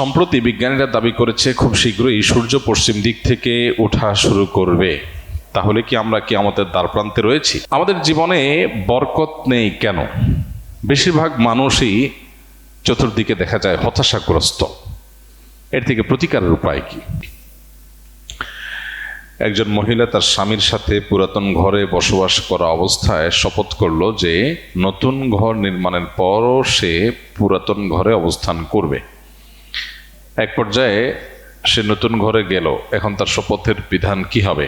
সম্প্রতি বিজ্ঞানীরা দাবি করেছে খুব শীঘ্রই সূর্য পশ্চিম দিক থেকে ওঠা শুরু করবে। তাহলে কি আমরা কি আমাদের দ্বারপ্রান্তে রয়েছি? আমাদের জীবনে বরকত নেই কেন? বেশিরভাগ মানুষই চতুর্দিকে দেখা যায় হতাশাগ্রস্ত। এর থেকে প্রতিকারের উপায় কি? একজন মহিলা তার স্বামীর সাথে পুরাতন ঘরে বসবাস করা অবস্থায় শপথ করল যে নতুন ঘর নির্মাণের পরও সে পুরাতন ঘরে অবস্থান করবে। এক পর্যায়ে সে নতুন ঘরে গেল। এখন তার শপথের বিধান কি হবে?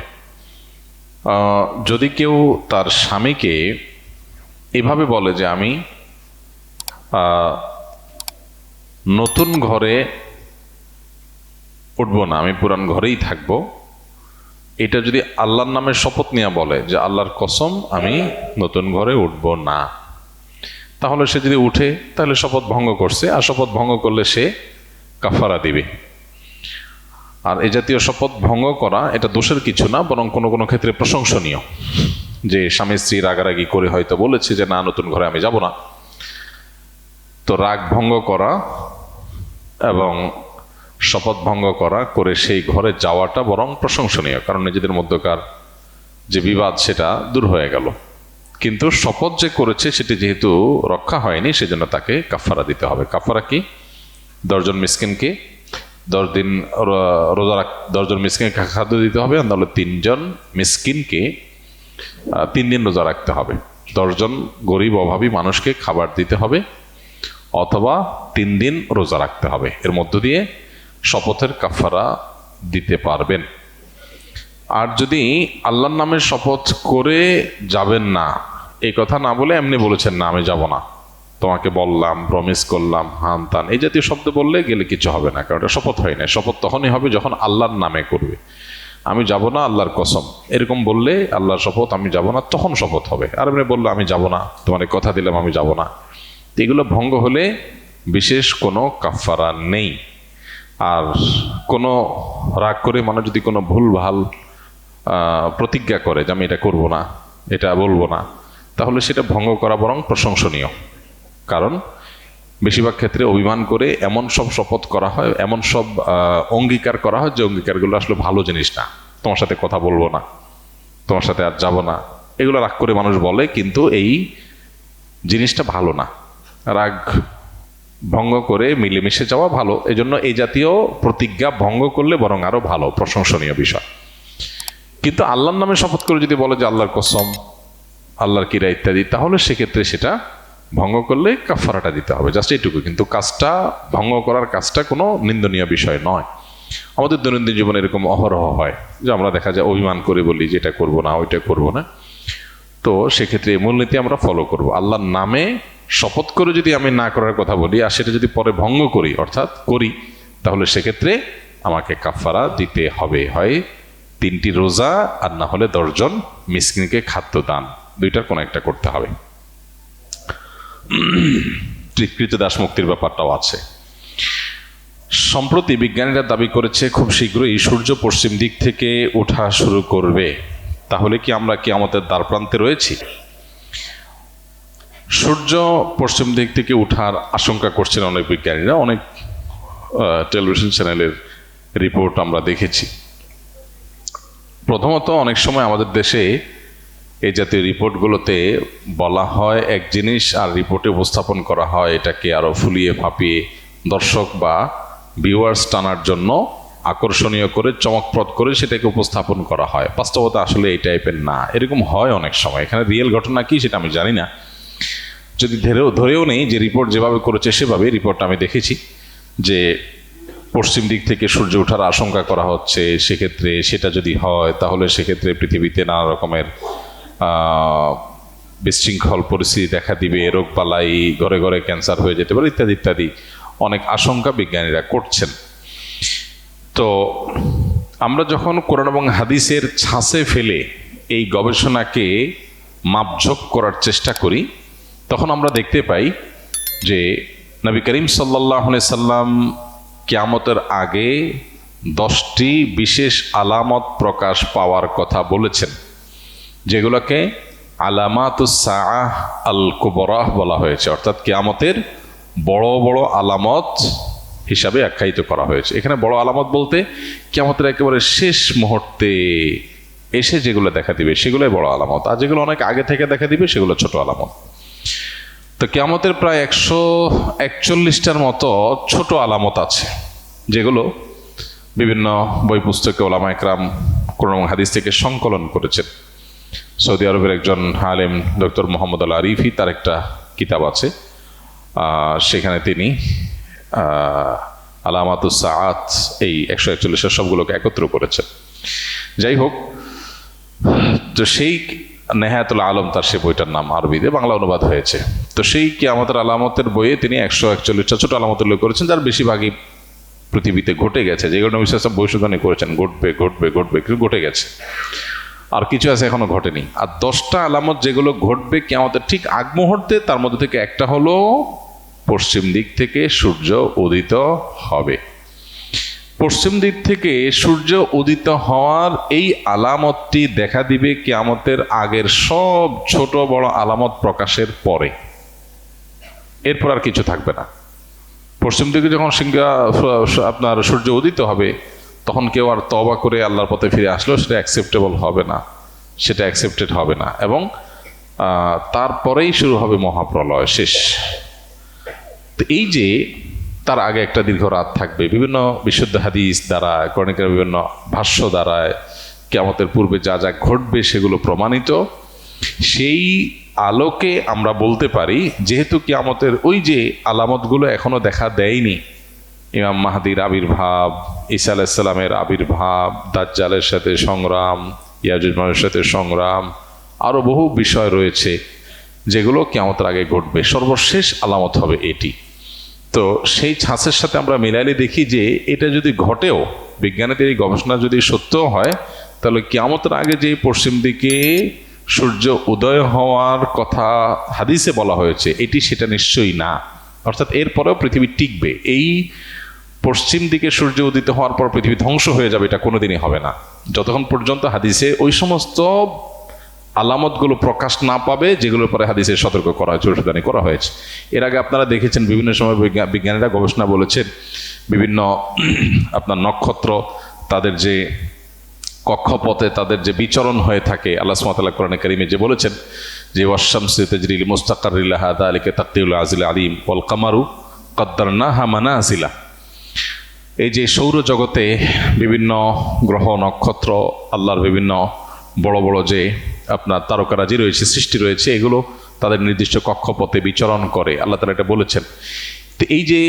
যদি কেউ তার স্বামীকে এভাবে বলে যে আমি নতুন ঘরে উঠবো না, আমি পুরান ঘরেই থাকব, এটা যদি আল্লাহর নামে শপথ নিয়ে বলে যে আল্লাহর কসম, আমি নতুন ঘরে উঠবো না। তাহলে সে যদি উঠে, তাহলে শপথ ভঙ্গ করছে। আর শপথ ভঙ্গ করলে সে কাফারা দিবে। আর এ জাতীয় শপথ ভঙ্গ করা, এটা দোষের কিছু না, বরং কোনো কোনো ক্ষেত্রে প্রশংসনীয়। যে স্বামী স্ত্রী রাগারাগি করে হয়তো বলেছে যে, না, নতুন ঘরে আমি যাব না। তো রাগ ভঙ্গ করা এবং শপথ ভঙ্গ করা করে সেই ঘরে যাওয়াটা বরং প্রশংসনীয়, কারণ নিজেদের মধ্যকার যে বিবাদ, সেটা দূর হয়ে গেল। কিন্তু শপথ যে করেছে, সেটি যেহেতু রক্ষা হয়নি, সেজন্য তাকে কাফারা দিতে হবে। কাফারা কি? দশজন মিসকিনকে দশ দিন রোজা রাখ, দশজন মিসকিনকে খাদ্য দিতে হবে নাহলে তিনজন মিসকিনকে তিন দিন রোজা রাখতে হবে। দশজন গরিব, অভাবী মানুষকে খাবার দিতে হবে, অথবা তিন দিন রোজা রাখতে হবে। এর মধ্য দিয়ে শপথের কাফারা দিতে পারবেন। আর যদি আল্লাহর নামে শপথ করে যাবেন না, এই কথা না বলে এমনি বলেছেন, না, আমি যাব না। তোমাকে বললাম প্রমিস করলাম, হান তান। এই জাতীয় শব্দ বললে গেলে কিছু হবে না, কারণ এটা শপথ হয় না শপথ তখনই হবে যখন আল্লাহর নামে করবে। আমি যাব না আল্লাহর কসম। এরকম বললে আল্লাহর শপথ, আমি যাব না, তখন শপথ হবে। আর এমনি বললে, আমি যাব না, তোমার কথা দিলাম, আমি যাব না। এগুলো ভঙ্গ হলে বিশেষ কোনো কাফারা নেই। আর কোনো রাগ করে মানুষ যদি কোনো ভুল ভালো প্রতিজ্ঞা করে যে আমি এটা করব না, এটা বলব না, তাহলে সেটা ভঙ্গ করা বরং প্রশংসনীয়। কারণ বেশিরভাগ ক্ষেত্রে অভিমান করে এমন সব শপথ করা হয়, এমন সব অঙ্গীকার করা হয় যে অঙ্গীকারগুলো আসলে ভালো জিনিস না। তোমার সাথে কথা বলব না, তোমার সাথে আর যাব না। এগুলো রাগ করে মানুষ বলে, কিন্তু এই জিনিসটা ভালো না। রাগ ভঙ্গ করে মিলেমিশে যাওয়া ভালো। এজন্য এই জাতীয় প্রতিজ্ঞা ভঙ্গ করলে বরং আরও ভালো, প্রশংসনীয় বিষয়। কিন্তু আল্লাহর নামে শপথ করে যদি বলে যে আল্লাহর কসম, আল্লাহর কিরা ইত্যাদি, তাহলে সেক্ষেত্রে সেটা ভঙ্গ করলে কাফারাটা দিতে হবে জাস্ট এইটুকু। কিন্তু কাজটা, ভঙ্গ করার কাজটা কোনো নিন্দনীয় বিষয় নয়। আমাদের দৈনন্দিন জীবনে এরকম অহরহ হয় যে আমরা দেখা যায় অভিমান করে বলি যে এটা করব না, ওইটা করব না। তো সেক্ষেত্রে এই মূলনীতি আমরা ফলো করব। আল্লাহর নামে শপথ করে যদি আমি না করার কথা বলি, আর সেটা যদি পরে ভঙ্গ করি, অর্থাৎ করি, তাহলে সেক্ষেত্রে আমাকে কাফারা দিতে হবে। হয় তিনটি রোজা আর না হলে দশজন মিসকিনকে খাদ্য দান। দুইটার কোনো একটা করতে হবে। কৃত দাস মুক্তির ব্যাপারটাও আছে। সম্প্রতি বিজ্ঞানীরা দাবি করেছে খুব শীঘ্রই সূর্য পশ্চিম দিক থেকে ওঠা শুরু করবে। তাহলে কি আমরা কি আমাদের দ্বারপ্রান্তে রয়েছি? সূর্য পশ্চিম দিক থেকে ওঠার আশঙ্কা করছেন অনেক বিজ্ঞানীরা। অনেক টেলিভিশন চ্যানেলের রিপোর্ট আমরা দেখেছি। প্রথমত অনেক সময় আমাদের দেশে এই জাতীয় রিপোর্টগুলোতে বলা হয় এক জিনিস আর রিপোর্টে উপস্থাপন করা হয় এটাকে আরও ফুলিয়ে ফাঁপিয়ে দর্শক বা ভিউয়ার্স টানার জন্য আকর্ষণীয় করে, চমকপ্রদ করে সেটাকে উপস্থাপন করা হয়। বাস্তবতা আসলে এই টাইপের না। এরকম হয় অনেক সময়। এখানে রিয়েল ঘটনা কি সেটা আমি জানি না। যদি ধরেও ধরেও নেই যে রিপোর্ট যেভাবে করেছে সেভাবে রিপোর্টটা আমি দেখেছি যে পশ্চিম দিক থেকে সূর্য ওঠার আশঙ্কা করা হচ্ছে, সেক্ষেত্রে সেটা যদি হয় তাহলে সেক্ষেত্রে পৃথিবীতে নানা রকমের বিশৃঙ্খল পরিস্থিতি দেখা দিবে রোগবালাই, ঘরে ঘরে ক্যান্সার হয়ে যেতে পারে, ইত্যাদি ইত্যাদি। অনেক আশঙ্কা বিজ্ঞানীরা করছেন। তো আমরা যখন কোরআন এবং হাদিসের ছাঁচে ফেলে এই গবেষণাকে মাপঝোক করার চেষ্টা করি, তখন আমরা দেখতে পাই যে নবী করিম সাল্লাহ সাল্লাম কিয়ামতের আগে দশটি বিশেষ আলামত প্রকাশ পাওয়ার কথা বলেছেন। যেগুলোকে আলামাতুসাহ আল কুবরাহ বলা হয়েছে। অর্থাৎ কিয়ামতের বড় বড় আলামত হিসাবে আখ্যায়িত করা হয়েছে। এখানে বড় আলামত বলতে কেমতের একেবারে শেষ মুহূর্তে এসে যেগুলো দেখা দিবে, সেগুলোই বড় আলামত। আর যেগুলো অনেক আগে থেকে দেখা দিবে, সেগুলো ছোট আলামত। তো কেমতের প্রায় একশো একচল্লিশটার মতো ছোট আলামত আছে, যেগুলো বিভিন্ন বই পুস্তকে ওলামা একরাম কোন হাদিস থেকে সংকলন করেছেন। সৌদি আরবের একজন আলেম ডক্টর মোহাম্মদ আল আরিফি, তার একটা কিতাব আছে। সেখানে তিনি আলামাতুস সাআত, এই একশো একচল্লিশের সবগুলোকে একত্র করেছেন। যাই হোক, তো সেই নেহায়াতুল আলম, তার সে বইটার নাম আরবিতে বাংলা অনুবাদ হয়েছে। তো সেই কিয়ামতের আলামতের বইয়ে তিনি একশো একচল্লিশটা ছোট আলামত উল্লেখ করেছেন, যার বেশিরভাগই পৃথিবীতে ঘটে গেছে। যেগুলো বিশ্বাস ভবিষ্যৎবাণী করেছেন, ঘটবে ঘটবে ঘটবে কিছু ঘটে গেছে। আর কিছু আছে এখনও ঘটেনি। আর দশটা আলামত যেগুলো ঘটবে কেয়ামতের ঠিক আগ মুহূর্তে, তার মধ্যে থেকে একটা হলো, পশ্চিম দিক থেকে সূর্য উদিত হবে। পশ্চিম দিক থেকে সূর্য উদিত হওয়ার এই আলামতটি দেখা দিবে কেয়ামতের আগের সব ছোট বড় আলামত প্রকাশের পরে। এরপর আর কিছু থাকবে না। পশ্চিম দিকে যখন সিংহা, আপনার সূর্য উদিত হবে তখন কেউ আর তবা করে আল্লাহর পথে ফিরে আসলেও সেটা অ্যাকসেপ্টেবল হবে না। সেটা অ্যাকসেপ্টেড হবে না। এবং তারপরেই শুরু হবে মহাপ্রলয় শেষ। তো এই যে, তার আগে একটা দীর্ঘ রাত থাকবে। বিভিন্ন বিশুদ্ধ হাদিস দ্বারা কর্ণিকের বিভিন্ন ভাষ্য দ্বারায় কেমতের পূর্বে যা যা ঘটবে সেগুলো প্রমাণিত। সেই আলোকে আমরা বলতে পারি, যেহেতু কিয়ামতের ওই যে আলামতগুলো এখনও দেখা দেয়নি ইমাম মাহাদির আবির্ভাব, ঈসা আলাইসাল্লামের আবির্ভাব, দাজ্জালের সাথে সংগ্রাম ইয়াজুজমানের সাথে সংগ্রাম আরও বহু বিষয় রয়েছে যেগুলো কেমতের আগে ঘটবে। সর্বশেষ আলামত হবে এটি। তো সেই ছাঁচের সাথে আমরা মিলাইলে দেখি যে এটা যদি ঘটেও বিজ্ঞানীদের এই গবেষণা যদি সত্যও হয়, তাহলে কেয়ামতের আগে যে পশ্চিম দিকে সূর্য উদয় হওয়ার কথা হাদিসে বলা হয়েছে, এটি সেটা নিশ্চয়ই না। অর্থাৎ এরপরেও পৃথিবী টিকবে। এই পশ্চিম দিকে সূর্য উদিত হওয়ার পর পৃথিবী ধ্বংস হয়ে যাবে, এটা কোনোদিনই হবে না। যতক্ষণ পর্যন্ত হাদিসে ওই সমস্ত আলামতগুলো প্রকাশ না পাবে, যেগুলোর পরে হাদিসে সতর্ক করা হয়েছে ওষুধানি করা হয়েছে। এর আগে আপনারা দেখেছেন, বিভিন্ন সময় বৈজ্ঞা- বিজ্ঞানীরা গবেষণা বলেছেন, বিভিন্ন আপনার নক্ষত্র, তাদের যে কক্ষপথে তাদের যে বিচরণ হয়ে থাকে, আল্লাহ সুমাতাল্লাহ কোরআন কারিমে যে বলেছেন যে ওয়াশাম সিতেজরিল মুস্তাকারিল্লাহ আলিকে তাত্তিউল আজিল আলিম ওয়াল কামারু কদ্দার না হামানা আসিলা এই যে সৌরজগতে বিভিন্ন গ্রহ, নক্ষত্র, আল্লাহর বিভিন্ন বড় বড় যে আপনার তারকারাজি রয়েছে, সৃষ্টি রয়েছে, এগুলো তাদের নির্দিষ্ট কক্ষপথে বিচরণ করে। আল্লাহ তালা এটা বলেছেন। তো এই যে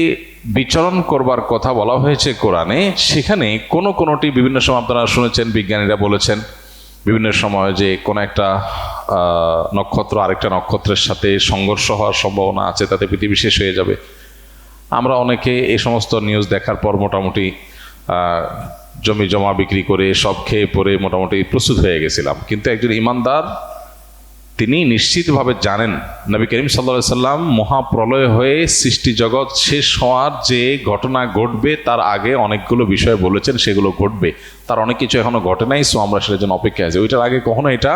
বিচরণ করবার কথা বলা হয়েছে কোরআনে, সেখানে কোনো কোনোটি বিভিন্ন সময় আপনারা শুনেছেন, বিজ্ঞানীরা বলেছেন, বিভিন্ন সময় যে কোনো একটা নক্ষত্র আরেকটা নক্ষত্রের সাথে সংঘর্ষ হওয়ার সম্ভাবনা আছে, তাতে পৃথিবী শেষ হয়ে যাবে। আমরা অনেকে এই সমস্ত নিউজ দেখার পর মোটামুটি জমি জমা বিক্রি করে সব খেয়ে পরে মোটামুটি প্রস্তুত হয়ে গেছিলাম। কিন্তু একজন ইমানদার তিনি নিশ্চিতভাবে জানেন নবী করিম সাল্লা সাল্লাম মহাপ্রলয় হয়ে সৃষ্টি জগৎ শেষ হওয়ার যে ঘটনা ঘটবে, তার আগে অনেকগুলো বিষয় বলেছেন, সেগুলো ঘটবে। তার অনেক কিছু এখনও ঘটে নাই, সো আমরা সেটার জন্য অপেক্ষা আছি। ওইটার আগে কখনো এটা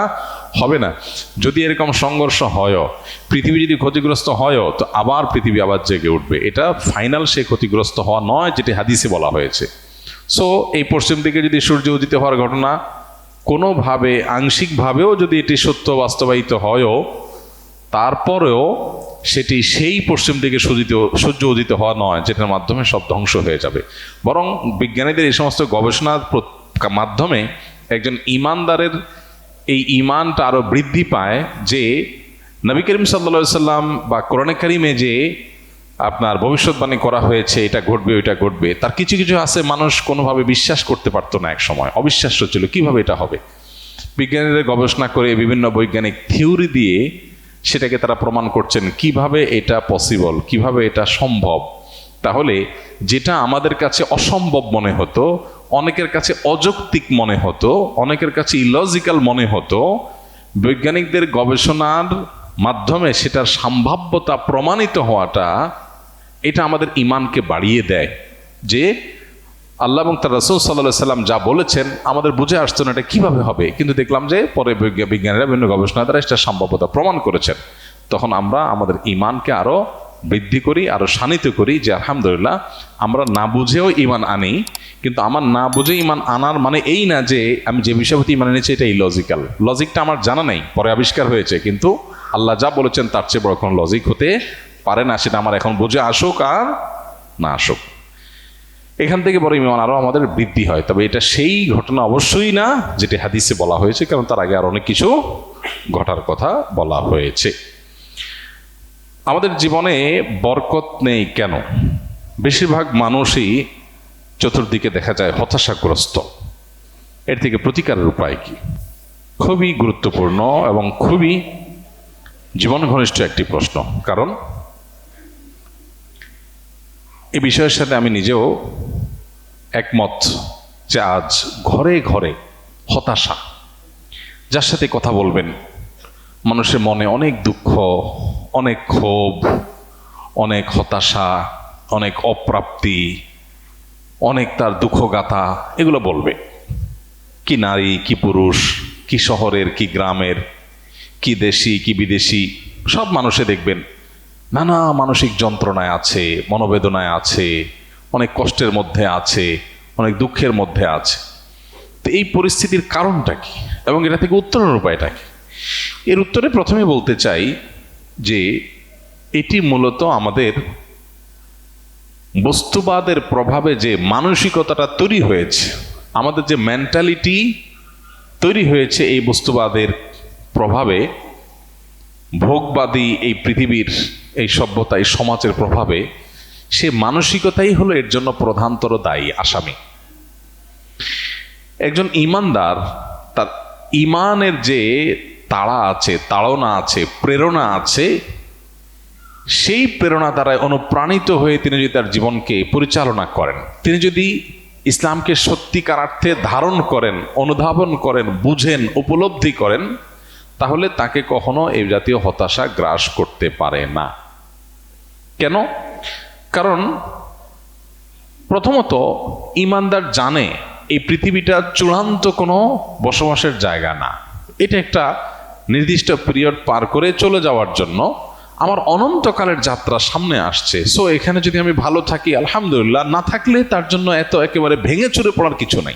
হবে না। যদি এরকম সংঘর্ষ হয়ও, পৃথিবী যদি ক্ষতিগ্রস্ত হয়ও, তো আবার পৃথিবী আবার জেগে উঠবে। এটা ফাইনাল সে ক্ষতিগ্রস্ত হওয়া নয়, যেটি হাদিসে বলা হয়েছে। সো এই পশ্চিম দিকে যদি সূর্য উদিত হওয়ার ঘটনা কোনোভাবে, আংশিকভাবেও যদি এটি সত্য বাস্তবায়িত হয়ও, তারপরেও সেটি সেই পশ্চিম দিকে সূর্য সূর্য উদিত হওয়া নয়, যেটার মাধ্যমে সব ধ্বংস হয়ে যাবে। বরং বিজ্ঞানীদের এই সমস্ত গবেষণার মাধ্যমে একজন ইমানদারের এই ইমানটা আরও বৃদ্ধি পায় যে, নবী করিম সাল্লা সাল্লাম বা কোরআনে কারিমে যে আপনার ভবিষ্যৎবাণী করা হয়েছে, এটা ঘটবে, ওইটা ঘটবে। তার কিছু কিছু আছে মানুষ কোনোভাবে বিশ্বাস করতে পারতো না এক সময়। অবিশ্বাস্য ছিল, কীভাবে এটা হবে? বিজ্ঞানীদের গবেষণা করে বিভিন্ন বৈজ্ঞানিক থিওরি দিয়ে সেটাকে তারা প্রমাণ করছেন, কীভাবে এটা পসিবল কীভাবে এটা সম্ভব? তাহলে যেটা আমাদের কাছে অসম্ভব মনে হতো, অনেকের কাছে অযৌক্তিক মনে হতো, অনেকের কাছে ইলজিক্যাল মনে হতো, বৈজ্ঞানিকদের গবেষণার মাধ্যমে সেটার সম্ভাব্যতা প্রমাণিত হওয়াটা এটা আমাদের ইমানকে বাড়িয়ে দেয় যে আল্লাহ এবং তার রসুল সাল্লাহ সাল্লাম যা বলেছেন আমাদের বুঝে আসতো না এটা কীভাবে হবে। কিন্তু দেখলাম যে পরে বিজ্ঞা- বিজ্ঞানীরা, বিভিন্ন গবেষণা দ্বারা এটা সম্ভাব্যতা প্রমাণ করেছেন। তখন আমরা আমাদের ইমানকে আরও বৃদ্ধি করি আরও শানিত করি যে আলহামদুলিল্লাহ আমরা না বুঝেও ইমান আনি, কিন্তু আমার না বুঝে ইমান আনার মানে এই না যে আমি যে বিষয় প্রতি ইমান এনেছি এটা ইলজিক্যাল লজিকটা আমার জানা নেই, পরে আবিষ্কার হয়েছে, কিন্তু আল্লাহ যা বলেছেন তার চেয়ে বড় কোনো লজিক হতে পারে না, সেটা আমার এখন বুঝে আসুক আর না আসুক। এখান থেকে বড় ইমান আরও আমাদের বৃদ্ধি হয়, তবে এটা সেই ঘটনা অবশ্যই না যেটি হাদিসে বলা হয়েছে, কারণ তার আগে আর অনেক কিছু ঘটার কথা বলা হয়েছে। আমাদের জীবনে বরকত নেই কেন? বেশিরভাগ মানুষই চতুর্দিকে দেখা যায় হতাশাগ্রস্ত। এর থেকে প্রতিকারের উপায় কি? খুবই গুরুত্বপূর্ণ এবং খুবই জীবন ঘনিষ্ঠ একটি প্রশ্ন, কারণ এই বিষয়ের সাথে আমি নিজেও একমত যে আজ ঘরে ঘরে হতাশা, যার সাথে কথা বলবেন, মানুষের মনে অনেক দুঃখ, অনেক ক্ষোভ, অনেক হতাশা, অনেক অপ্রাপ্তি, অনেক তার দুঃখগাথা, এগুলো বলবে। কি নারী, কি পুরুষ, কি শহরের, কি গ্রামের, কি দেশি, কি বিদেশি, সব মানুষে দেখবেন। নানা মানসিক যন্ত্রণায় আছে, মনোবেদনায় আছে, অনেক কষ্টের মধ্যে আছে, অনেক দুঃখের মধ্যে আছে। তো এই পরিস্থিতির কারণটা কি? এবং এটা থেকে উত্তরের উপায়টা কি? এর উত্তরে প্রথমে বলতে চাই যে এটি মূলত আমাদের বস্তুবাদের প্রভাবে যে মানসিকতাটা তৈরি হয়েছে, আমাদের যে মেন্টালিটি তৈরি হয়েছে এই বস্তুবাদের প্রভাবে ভোগবাদী এই পৃথিবীর এই সভ্যতা, এই সমাজের প্রভাবে সে মানসিকতাই হলো এর জন্য প্রধানতর দায়ী আসামি। একজন ইমানদার, তার ইমানের যে তাড়া আছে, তাড়না আছে, প্রেরণা আছে, সেই প্রেরণা দ্বারায় অনুপ্রাণিত হয়ে তিনি যদি তার জীবনকে পরিচালনা করেন, তিনি যদি ইসলামকে সত্যিকার অর্থে ধারণ করেন, অনুধাবন করেন, বুঝেন, উপলব্ধি করেন, তাহলে তাকে কখনো এই জাতীয় হতাশা গ্রাস করতে পারে না। কেন? কারণ প্রথমত ইমানদার জানে এই পৃথিবীটা চূড়ান্ত কোনো বসবাসের জায়গা না। এটা একটা নির্দিষ্ট পিরিয়ড পার করে চলে যাওয়ার জন্য আমার অনন্তকালের যাত্রা সামনে আসছে। সো এখানে যদি আমি ভালো থাকি, আলহামদুলিল্লাহ, না থাকলে তার জন্য এত একেবারে ভেঙে চুরে পড়ার কিছু নেই।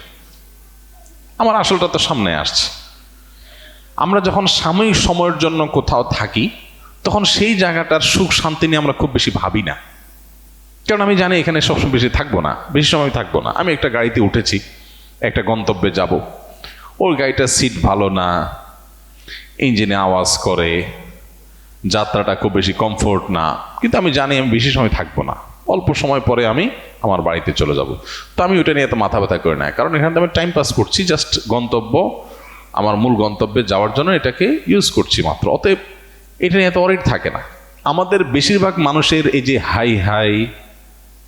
আমার আসলটা তো সামনে আসছে। আমরা যখন সাময়িক সময়ের জন্য কোথাও থাকি তখন সেই জায়গাটার সুখ শান্তি নিয়ে আমরা খুব বেশি ভাবি না। কারণ আমি জানি এখানে সবসময় বেশি থাকব না, বেশি সময় থাকব না। আমি একটা গাড়িতে উঠেছি, একটা গন্তব্যে যাব। ওই গাড়িটার সিট ভালো না ইঞ্জিনে আওয়াজ করে, যাত্রাটা খুব বেশি কমফোর্ট না। কিন্তু আমি জানি আমি বেশি সময় থাকব না। অল্প সময় পরে আমি আমার বাড়িতে চলে যাব। তো আমি ওটা নিয়ে এত মাথা ব্যথা করি না। কারণ এখানে আমি টাইম পাস করছি জাস্ট গন্তব্য, আমার মূল গন্তব্যে যাওয়ার জন্য এটাকে ইউজ করছি মাত্র। অতএব এটা নিয়ে অরিট থাকে না। আমাদের বেশিরভাগ মানুষের এই যে হাই হাই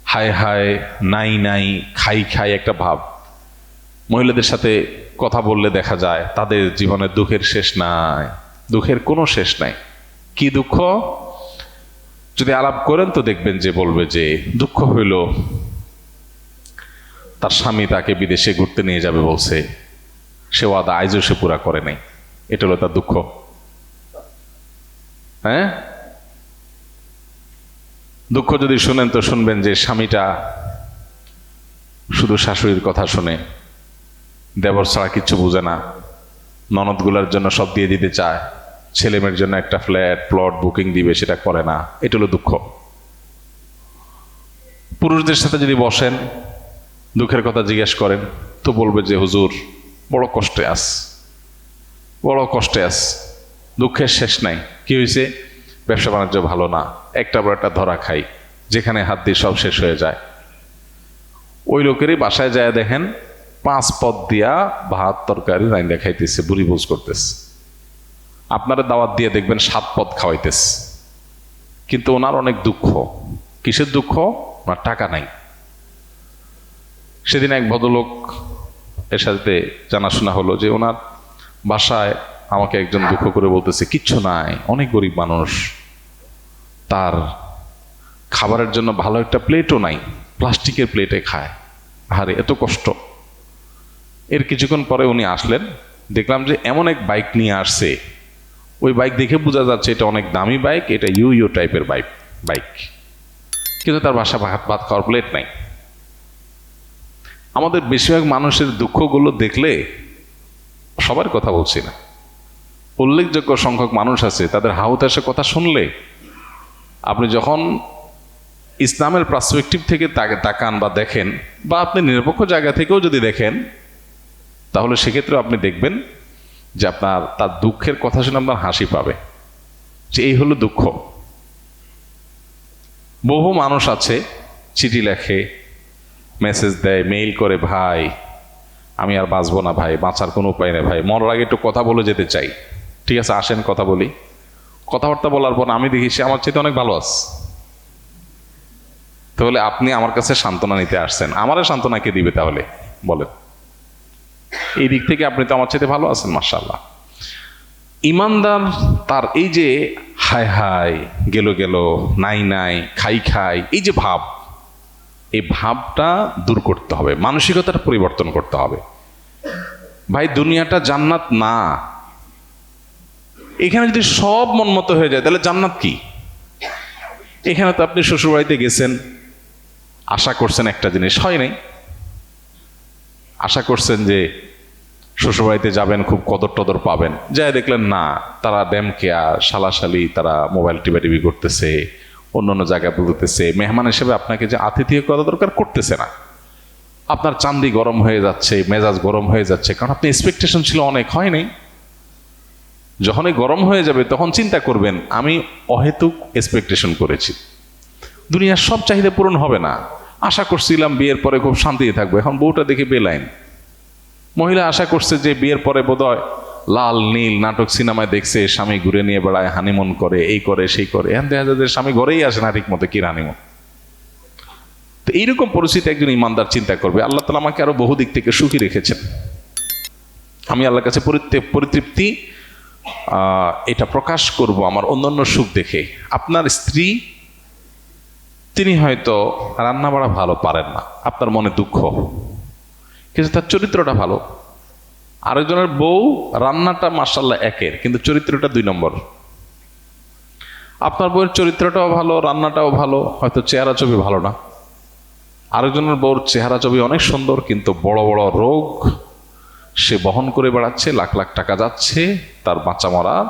হাই হাই, নাই নাই, খাই খাই একটা ভাব। মহিলাদের সাথে কথা বললে দেখা যায়, তাদের জীবনের দুঃখের শেষ নাই। দুঃখের কোনো শেষ নাই। কি দুঃখ? যদি আলাপ করেন তো দেখবেন যে বলবে যে দুঃখ হইল, তার স্বামী তাকে বিদেশে ঘুরতে নিয়ে যাবে বলছে। সে ওয়াদা আইজও সে পুরা করে নাই। এটা হলো তার দুঃখ। হ্যাঁ? দুঃখ যদি শুনেন তো শুনবেন যে স্বামীটা শুধু শাশুড়ির কথা শুনে, দেবর ছাড়া কিচ্ছু বুঝে না। ননদগুলোর জন্য সব দিয়ে দিতে চায়। ছেলে মেয়ের জন্য একটা ফ্ল্যাট, প্লট, বুকিং দিবে, সেটা করে না। এটা হলো দুঃখ। পুরুষদের সাথে যদি বসেন, দুঃখের কথা জিজ্ঞেস করেন, তো বলবে যে, হুজুর, বড় কষ্টে আস। বড় কষ্টে আস। দুঃখের শেষ নাই। কি হয়েছে ব্যবসা বাণিজ্য ভালো না। একটা বড় একটা ধরা খাই, যেখানে হাত দিয়ে সব শেষ হয়ে যায়। ওই লোকেরই বাসায় যায় দেখেন, পাঁচ পদ দিয়া ভাত তরকারি রাইন্দা খাইতেছে, বুড়ি বুঝ করতেছে। আপনারা দাওয়াত দিয়ে দেখবেন সাত পদ খাওয়াইতেছে। কিন্তু ওনার অনেক দুঃখ। কিসের দুঃখ? ওনার টাকা নাই। সেদিন এক ভদ্রলোক এর সাথে জানাশোনা হলো যে ওনার বাসায় আমাকে একজন দুঃখ করে বলতেছে, কিচ্ছু নাই, অনেক গরিব মানুষ। তার খাবারের জন্য ভালো একটা প্লেটও নাই, প্লাস্টিকের প্লেটে খায়। আরে, এত কষ্ট। এর কিছুক্ষণ পরে উনি আসলেন, দেখলাম যে এমন এক বাইক নিয়ে আসছে। ওই বাইক দেখে বোঝা যাচ্ছে এটা অনেক দামি বাইক, এটা ইউ ইউ টাইপের বাইক বাইক। কিন্তু তার বাসা ভাত ভাত খাওয়ার প্লেট নাই। আমাদের বেশিরভাগ মানুষের দুঃখগুলো দেখলে সবার কথা বলছি না। উল্লেখযোগ্য সংখ্যক মানুষ আছে, তাদের হাউতাসে কথা শুনলে আপনি যখন ইসলামের পার্সপেক্টিভ থেকে তাকে তাকান বা দেখেন, বা আপনি নিরপেক্ষ জায়গা থেকেও যদি দেখেন, তাহলে সেক্ষেত্রে আপনি দেখবেন যে আপনার, তার দুঃখের কথা শুনে আপনার হাসি পাবে। যে এই হলো দুঃখ। বহু মানুষ আছে, চিঠি লেখে মেসেজ দেয় মেইল করে, ভাই, আমি আর বাঁচবো না ভাই, বাঁচার কোনো উপায় নেই ভাই, মরার আগে একটু কথা বলে যেতে চাই। ঠিক আছে, আসেন, কথা বলি। কথাবার্তা বলার পর আমি দেখি সে আমার চেয়ে অনেক ভালো আছে। তাহলে আপনি আমার কাছে সান্ত্বনা নিতে আসছেন। আমারও সান্ত্বনা কে দিবে তাহলে? বলেন। এই দিক থেকে আপনি তো আমার চেয়ে ভালো আছেন মার্শাল্লাহ ইমানদার তার এই যে হায় হায়, গেল গেল, নাই নাই, খাই খাই, এই যে ভাব, এই ভাবটা দূর করতে হবে, মানসিকতার পরিবর্তন করতে হবে। ভাই, দুনিয়াটা জান্নাত না। এখানে যদি সব মনমতো হয়ে যায়, তাহলে জান্নাত কি? এখানে তো আপনি শ্বশুরবাড়িতে গেছেন, আশা করছেন একটা জিনিস, হয় নাই? আশা করছেন যে শ্বশুরবাড়িতে যাবেন, খুব কদর টদর পাবেন। যাই দেখলেন না, তারা ড্যাম কেয়া, শালাশালি, তারা মোবাইল টিপা টিভি করতেছে, অন্য অন্য জায়গায় বলতেছে। মেহমান হিসেবে আপনাকে যে আতিথিয় করা দরকার, করতেছে না। আপনার চান্দি গরম হয়ে যাচ্ছে, মেজাজ গরম হয়ে যাচ্ছে, কারণ আপনি এক্সপেকটেশন ছিল অনেক, হয় নাই? যখনই গরম হয়ে যাবে তখন চিন্তা করবেন, আমি অহেতুক এক্সপেকটেশন করেছি। দুনিয়ার সব চাহিদা পূরণ হবে না। আশা করছিলাম বিয়ের পরে খুব শান্তিতে থাকব, এখন বউটা দেখে বেলাইন। মহিলা আশা করছে যে বিয়ের পরে বোধহয় লাল, নীল নাটক সিনেমায় দেখছে, স্বামী ঘুরে নিয়ে বেড়ায় হানিমুন করে, এই করে, সেই করে। এখন দেখা যায় স্বামী ঘরেই আসে না ঠিক মতো কি হানিমুন তো এইরকম পরিস্থিতি একজন ইমানদার চিন্তা করবে, আল্লাহ তালা আমাকে আরও বহু দিক থেকে সুখী রেখেছেন। আমি আল্লাহর কাছে পরিতৃপ্তি এটা প্রকাশ করব আমার অন্যান্য সুখ দেখে। আপনার স্ত্রী, তিনি হয়তো রান্না বাড়া ভালো পারেন না, আপনার মনে দুঃখ। কিন্তু তার চরিত্রটা ভালো। আরেকজনের বউ রান্নাটা মার্শাল্লাহ একের, কিন্তু চরিত্রটা দুই নম্বর। আপনার বউয়ের চরিত্রটাও ভালো, রান্নাটাও ভালো, হয়তো চেহারা ছবি ভালো না। আরেকজনের বউর চেহারা ছবি অনেক সুন্দর, কিন্তু বড় বড় রোগ সে বহন করে বেড়াচ্ছে, লাখ লাখ টাকা যাচ্ছে, তার বাঁচা মরা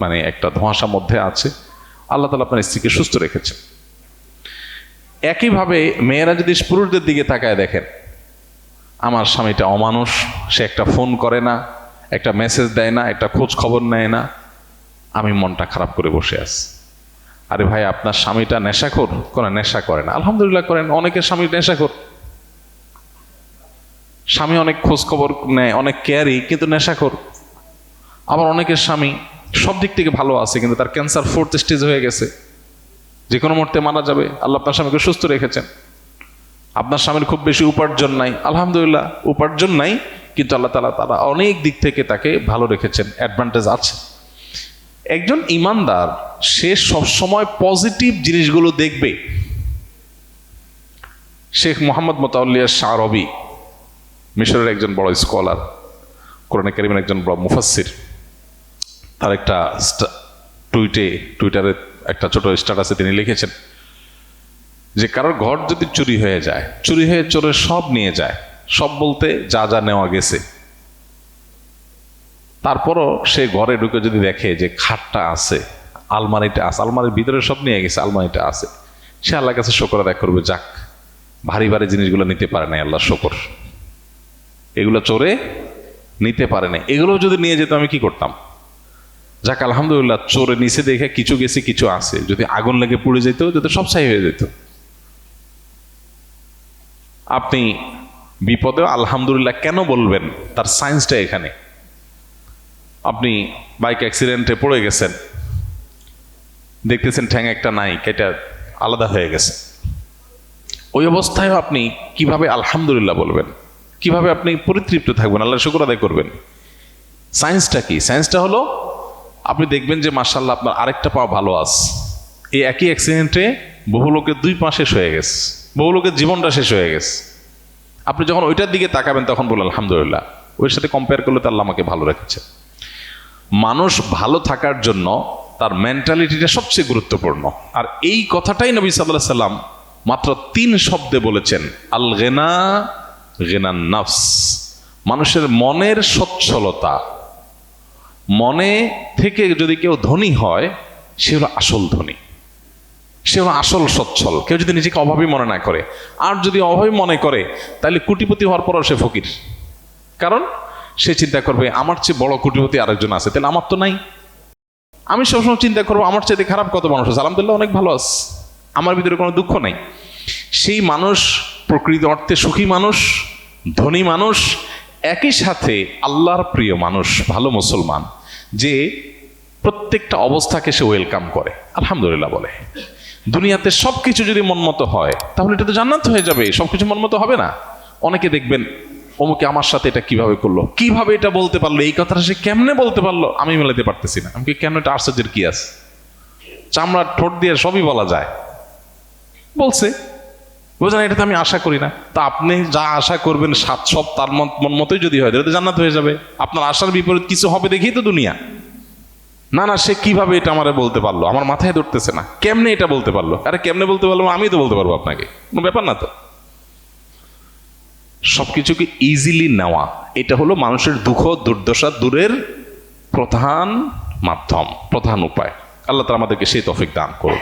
মানে একটা ধোঁয়াশার মধ্যে আছে। আল্লাহ তালা আপনার স্ত্রীকে সুস্থ রেখেছেন। একইভাবে মেয়েরা যদি পুরুষদের দিকে তাকায় দেখেন, আমার স্বামীটা অমানুষ, সে একটা ফোন করে না, একটা মেসেজ দেয় না, একটা খোঁজ খবর নেয় না, আমি মনটা খারাপ করে বসে আছি। আরে ভাই, আপনার স্বামীটা নেশাখোর? কোনো নেশা করে না। আলহামদুলিল্লাহ করেন, অনেকের স্বামী নেশাখোর। স্বামী অনেক খোঁজ খবর নেয়, অনেক কেয়ারি কিন্তু নেশাখোর। আবার অনেকের স্বামী সব দিক থেকে ভালো আছে, কিন্তু তার ক্যান্সার ফোর্থ স্টেজ হয়ে গেছে। যে কোনো মুহূর্তে মারা যাবে, আল্লাহ আপনার স্বামীকে সুস্থ রেখেছেন। আপনার স্বামীর খুব বেশি উপার্জন নাই, আলহামদুলিল্লাহ, উপার্জন নাই, কিন্তু আল্লাহ তালা তারা অনেক দিক থেকে তাকে ভালো রেখেছেন অ্যাডভান্টেজ আছে। একজন ইমানদার, সে সবসময় পজিটিভ জিনিসগুলো দেখবে। শেখ মোহাম্মদ মোতাউল্লিয়া শাহ রবি মিশরের একজন বড় স্কলার, কোরআন কারিমের একজন বড় মুফাসির তার একটা টুইটে, টুইটারে একটা ছোট স্ট্যাটাসে তিনি লিখেছেন যে, কারোর ঘর যদি চুরি হয়ে যায়, চুরি হয়ে চোরে সব নিয়ে যায়, সব বলতে যা যা নেওয়া গেছে। তারপরও সে ঘরে ঢুকে যদি দেখে যে, খাটটা আছে, আলমারিটা আছে, আলমারির ভিতরে সব নিয়ে গেছে, আলমারিটা আছে, সে আল্লাহর কাছে শকর আদায় করবে, যাক, ভারী ভারী জিনিসগুলো নিতে পারে না আল্লাহ শকর। এগুলো চোরে নিতে পারে না এগুলো যদি নিয়ে যেত, আমি কি করতাম? যাক, আলহামদুলিল্লাহ, চোরে নিচে দেখে কিছু গেছে, কিছু আছে। যদি আগুন লেগে পুড়ে যেত যদি সব ছাই হয়ে যেত। আপনি বিপদে, আলহামদুলিল্লাহ, কেন বলবেন? তার সায়েন্সটা এখানে। আপনি বাইক অ্যাক্সিডেন্টে পড়ে গেছেন। দেখতেছেন ঠ্যাং একটা নাই এটা আলাদা হয়ে গেছে। ওই অবস্থায় আপনি কীভাবে আলহামদুলিল্লাহ বলবেন? কীভাবে আপনি পরিতৃপ্ত থাকবেন? আল্লাহ শুক্র আদায় করবেন। সায়েন্সটা কি? সায়েন্সটা হলো, আপনি দেখবেন যে মার্শাল্লাহ আপনার আরেকটা পা ভালো আছে। এই একই অ্যাক্সিডেন্টে বহু লোকের দুই পা শেষ হয়ে গেছে। বহু লোকের জীবনটা শেষ হয়ে গেছে। আপনি যখন ওইটার দিকে তাকাবেন, তখন বললেন, আলহামদুলিল্লাহ। ওর সাথে কম্পেয়ার করলে তো আল্লাহ আমাকে ভালো রেখেছে। মানুষ ভালো থাকার জন্য তার মেন্টালিটিটা সবচেয়ে গুরুত্বপূর্ণ। আর এই কথাটাই নবী সাল্লাহ সাল্লাম মাত্র তিন শব্দে বলেছেন আল গেনা গেনান নাফস। মানুষের মনের সচ্ছলতা। মনে থেকে যদি কেউ ধনী হয়, সে হলো আসল ধনী। সে হলো আসল সচ্ছল। কেউ যদি নিজেকে অভাবী মনে না করে। আর যদি অভাবী মনে করে, তাহলে কুটিপতি হওয়ার পরও সে ফকির। কারণ সে চিন্তা করবে, আমার চেয়ে বড় কুটিপতি আরেকজন আছে, তাহলে আমার তো নাই। আমি সবসময় চিন্তা করব, আমার চাইতে খারাপ কত মানুষ আছে? আলহামদুলিল্লাহ অনেক ভালো আছে। আমার ভিতরে কোনো দুঃখ নাই। সেই মানুষ প্রকৃত অর্থে সুখী মানুষ ধনী মানুষ একই সাথে আল্লাহর প্রিয় মানুষ, ভালো মুসলমান, যে প্রত্যেকটা অবস্থাকে সে ওয়েলকাম করে। আলহামদুলিল্লাহ বলে। দুনিয়াতে সব কিছু যদি মনমতো হয়, তাহলে এটা তো জান্নাত হয়ে যাবে সব কিছু মনমতো হবে না। অনেকে দেখবেন, অমুকে আমার সাথে এটা কীভাবে করল? কীভাবে এটা বলতে পারল? এই কথাটা সে কেমনে বলতে পারল? আমি মেলাতে পারতেছি না। আমি কেন এটা আশ্চর্যের কি আছে? চামড়ার ঠোঁট দিয়ে সবই বলা যায়। বলছে বুঝলেন এটা তো আমি আশা করি না। তা আপনি যা আশা করবেন সাত সব তার মন- মন মতোই যদি হয়, তাহলে তো জান্নাত হয়ে যাবে। আপনার আশার বিপরীত কিছু হবে দেখেই তো দুনিয়া। না না, সে কীভাবে এটা আমারে বলতে পারল? আমার মাথায় ধরতেছে না। কেমনে এটা বলতে পারল? আরে কেমনে বলতে পারল আমি তো বলতে পারব আপনাকে। কোনো ব্যাপার না তো। সবকিছুকে ইজিলি নেওয়া, এটা হলো মানুষের দুঃখ, দুর্দশা দূরের প্রধান মাধ্যম, প্রধান উপায়। আল্লাহ তালা আমাদেরকে সেই তফিক দান করুন